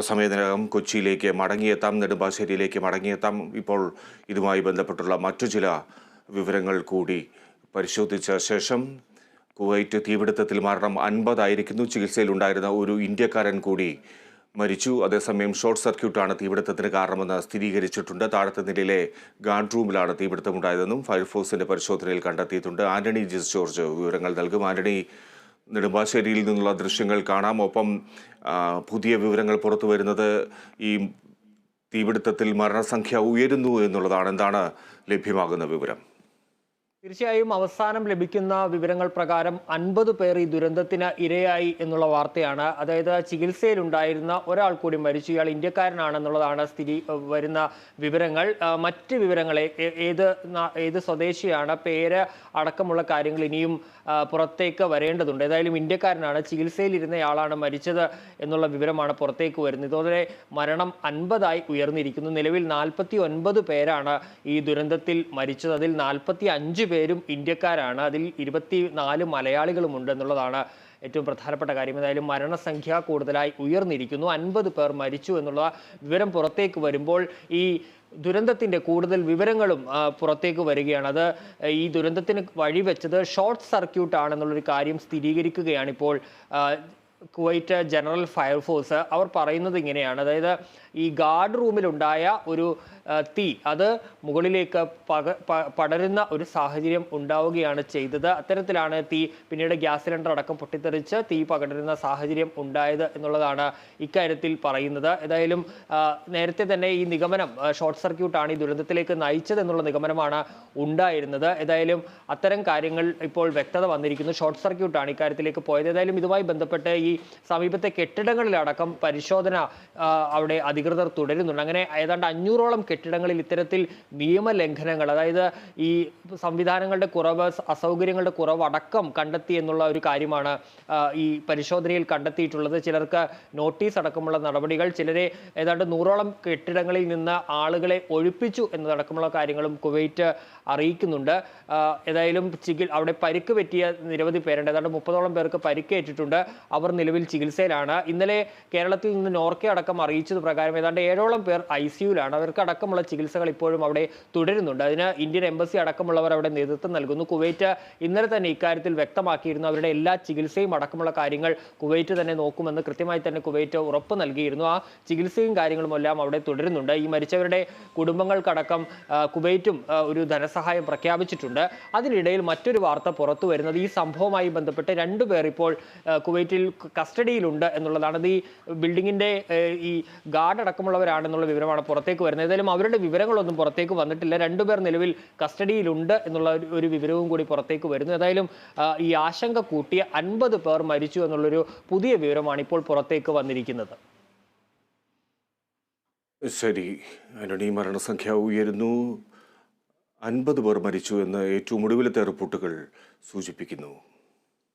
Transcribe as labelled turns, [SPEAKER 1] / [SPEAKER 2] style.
[SPEAKER 1] സമയത്തിനകം കൊച്ചിയിലേക്ക് മടങ്ങിയെത്താം നെടുമ്പാശ്ശേരിയിലേക്ക് മടങ്ങിയെത്താം. ഇപ്പോൾ ഇതുമായി ബന്ധപ്പെട്ടുള്ള മറ്റു ചില വിവരങ്ങൾ കൂടി പരിശോധിച്ച ശേഷം കുവൈറ്റ് തീപിടുത്തത്തിൽ മരണം അൻപതായിരിക്കുന്നു. ചികിത്സയിലുണ്ടായിരുന്ന ഒരു ഇന്ത്യക്കാരൻ കൂടി മരിച്ചു. അതേസമയം ഷോർട്ട് സർക്യൂട്ടാണ് തീപിടുത്തത്തിന് കാരണമെന്ന് സ്ഥിരീകരിച്ചിട്ടുണ്ട്. താഴത്തെ നിലയിലെ ഗാർഡ് റൂമിലാണ് തീപിടുത്തമുണ്ടായതെന്നും ഫയർഫോഴ്സിന്റെ പരിശോധനയിൽ കണ്ടെത്തിയിട്ടുണ്ട്. ആന്റണി ജിസ് ജോർജ് വിവരങ്ങൾ നൽകും. ആന്റണി നെടുമ്പാശ്ശേരിയിൽ നിന്നുള്ള ദൃശ്യങ്ങൾ കാണാം. ഒപ്പം പുതിയ വിവരങ്ങൾ പുറത്തു വരുന്നത് ഈ തീപിടുത്തത്തിൽ മരണസംഖ്യ ഉയരുന്നു എന്നുള്ളതാണ്. എന്താണ് ലഭ്യമാകുന്ന വിവരം?
[SPEAKER 2] തീർച്ചയായും അവസാനം ലഭിക്കുന്ന വിവരങ്ങൾ പ്രകാരം അൻപത് പേർ ഈ ദുരന്തത്തിന് ഇരയായി എന്നുള്ള വാർത്തയാണ്. അതായത് ചികിത്സയിലുണ്ടായിരുന്ന ഒരാൾ കൂടി മരിച്ചു. ഇയാൾ ഇന്ത്യക്കാരനാണെന്നുള്ളതാണ് സ്ഥിതി വരുന്ന വിവരങ്ങൾ. മറ്റ് വിവരങ്ങളെ ഏത് ഏത് സ്വദേശിയാണ് പേര് അടക്കമുള്ള കാര്യങ്ങൾ ഇനിയും പുറത്തേക്ക് വരേണ്ടതുണ്ട്. ഏതായാലും ഇന്ത്യക്കാരനാണ് ചികിത്സയിലിരുന്നയാളാണ് മരിച്ചത് എന്നുള്ള വിവരമാണ് പുറത്തേക്ക് വരുന്നത്. ഇതോടെ മരണം അൻപതായി ഉയർന്നിരിക്കുന്നു. നിലവിൽ നാൽപ്പത്തി ഒൻപത് പേരാണ് ഈ ദുരന്തത്തിൽ മരിച്ചത്. അതിൽ നാൽപ്പത്തി അഞ്ച് പേരും ഇന്ത്യക്കാരാണ്. അതിൽ ഇരുപത്തി നാല് മലയാളികളുമുണ്ട് എന്നുള്ളതാണ് ഏറ്റവും പ്രധാനപ്പെട്ട കാര്യം. ഏതായാലും മരണസംഖ്യ കൂടുതലായി ഉയർന്നിരിക്കുന്നു. അൻപത് പേർ മരിച്ചു എന്നുള്ള വിവരം പുറത്തേക്ക് വരുമ്പോൾ ഈ ദുരന്തത്തിന്റെ കൂടുതൽ വിവരങ്ങളും പുറത്തേക്ക് വരികയാണ്. അത് ഈ ദുരന്തത്തിന് വഴിവെച്ചത് ഷോർട്ട് സർക്യൂട്ട് ആണെന്നുള്ളൊരു കാര്യം സ്ഥിരീകരിക്കുകയാണ് ഇപ്പോൾ ആ, കുവൈറ്റ് ജനറൽ ഫയർഫോഴ്സ് അവർ പറയുന്നത് ഇങ്ങനെയാണ്. അതായത് ഈ ഗാർഡ് റൂമിലുണ്ടായ ഒരു തീ അത് മുകളിലേക്ക് പക പടരുന്ന ഒരു സാഹചര്യം ഉണ്ടാവുകയാണ് ചെയ്തത്. അത്തരത്തിലാണ് തീ പിന്നീട് ഗ്യാസ് സിലിണ്ടർ അടക്കം പൊട്ടിത്തെറിച്ച് തീ പകരുന്ന സാഹചര്യം ഉണ്ടായത് എന്നുള്ളതാണ് ഇക്കാര്യത്തിൽ പറയുന്നത്. ഏതായാലും നേരത്തെ തന്നെ ഈ നിഗമനം ഷോർട്ട് സർക്യൂട്ടാണ് ഈ ദുരന്തത്തിലേക്ക് നയിച്ചത് എന്നുള്ള നിഗമനമാണ് ഉണ്ടായിരുന്നത്. ഏതായാലും അത്തരം കാര്യങ്ങൾ ഇപ്പോൾ വ്യക്തത വന്നിരിക്കുന്നു. ഷോർട്ട് സർക്യൂട്ടാണ് ഇക്കാര്യത്തിലേക്ക് പോയത്. ഏതായാലും ഇതുമായി ബന്ധപ്പെട്ട് ഈ സമീപത്തെ കെട്ടിടങ്ങളിലടക്കം പരിശോധന അവിടെ അധികൃതർ തുടരുന്നുണ്ട്. അങ്ങനെ ഏതാണ്ട് അഞ്ഞൂറോളം കെട്ടിടങ്ങളിൽ ഇത്തരത്തിൽ നിയമലംഘനങ്ങൾ അതായത് ഈ സംവിധാനങ്ങളുടെ കുറവ് അസൗകര്യങ്ങളുടെ കുറവ് അടക്കം കണ്ടെത്തി എന്നുള്ള ഒരു കാര്യമാണ് ഈ പരിശോധനയിൽ കണ്ടെത്തിയിട്ടുള്ളത്. ചിലർക്ക് നോട്ടീസ് അടക്കമുള്ള നടപടികൾ ചിലരെ ഏതാണ്ട് നൂറോളം കെട്ടിടങ്ങളിൽ നിന്ന് ആളുകളെ ഒഴിപ്പിച്ചു എന്നതടക്കമുള്ള കാര്യങ്ങളും കുവൈറ്റ് അറിയിക്കുന്നുണ്ട്. ഏതായാലും ചികിൽ അവിടെ പരിക്ക് പറ്റിയ നിരവധി പേരുണ്ട്. ഏതാണ്ട് മുപ്പതോളം പേർക്ക് പരിക്കേറ്റിട്ടുണ്ട്. അവർ നിലവിൽ ചികിത്സയിലാണ്. ഇന്നലെ കേരളത്തിൽ നിന്ന് നോർക്കെ അടക്കം അറിയിച്ചത് പ്രകാരം ഏതാണ്ട് ഏഴോളം പേർ ഐ സിയുലാണ് അവർക്ക് അടക്കമുള്ള ചികിത്സകൾ ഇപ്പോഴും അവിടെ തുടരുന്നുണ്ട്. അതിന് ഇന്ത്യൻ എംബസി അടക്കമുള്ളവർ അവിടെ നേതൃത്വം നൽകുന്നു. കുവൈറ്റ് ഇന്നലെ തന്നെ ഇക്കാര്യത്തിൽ വ്യക്തമാക്കിയിരുന്നു. അവരുടെ എല്ലാ ചികിത്സയും അടക്കമുള്ള കാര്യങ്ങൾ കുവൈറ്റ് തന്നെ നോക്കുമെന്ന് കൃത്യമായി തന്നെ കുവൈറ്റ് ഉറപ്പ് നൽകിയിരുന്നു. ആ ചികിത്സയും കാര്യങ്ങളും എല്ലാം അവിടെ തുടരുന്നുണ്ട്. ഈ മരിച്ചവരുടെ കുടുംബങ്ങൾക്കടക്കം കുവൈറ്റും ഒരു ധനസഹായം പ്രഖ്യാപിച്ചിട്ടുണ്ട്. അതിനിടയിൽ മറ്റൊരു വാർത്ത പുറത്തു വരുന്നത് ഈ സംഭവവുമായി ബന്ധപ്പെട്ട് രണ്ടുപേർ ഇപ്പോൾ കുവൈറ്റിൽ കസ്റ്റഡിയിലുണ്ട് എന്നുള്ളതാണ്. ഇത് ഈ ബിൽഡിങ്ങിന്റെ ഈ ഗാർഡ് അടക്കമുള്ളവരാണെന്നുള്ള വിവരമാണ് പുറത്തേക്ക് വരുന്നത്. ഏതായാലും അവരുടെ വിവരങ്ങളൊന്നും പുറത്തേക്ക് വന്നിട്ടില്ല. രണ്ടുപേർ നിലവിൽ കസ്റ്റഡിയിലുണ്ട് എന്നുള്ള ഒരു- വിവരവും കൂടി പുറത്തേക്ക് വരുന്നു. ഏതായാലും ഈ ആശങ്ക കൂട്ടിയ അൻപത് പേർ മരിച്ചു എന്നുള്ളൊരു പുതിയ വിവരമാണ് ഇപ്പോൾ പുറത്തേക്ക് വന്നിരിക്കുന്നത്.
[SPEAKER 1] ശരി. ആന്റണി മരണസംഖ്യ ഉയരുന്നു. അൻപത് പേർ മരിച്ചു എന്ന് ഏറ്റവും ഒടുവിലത്തെ റിപ്പോർട്ടുകൾ സൂചിപ്പിക്കുന്നു.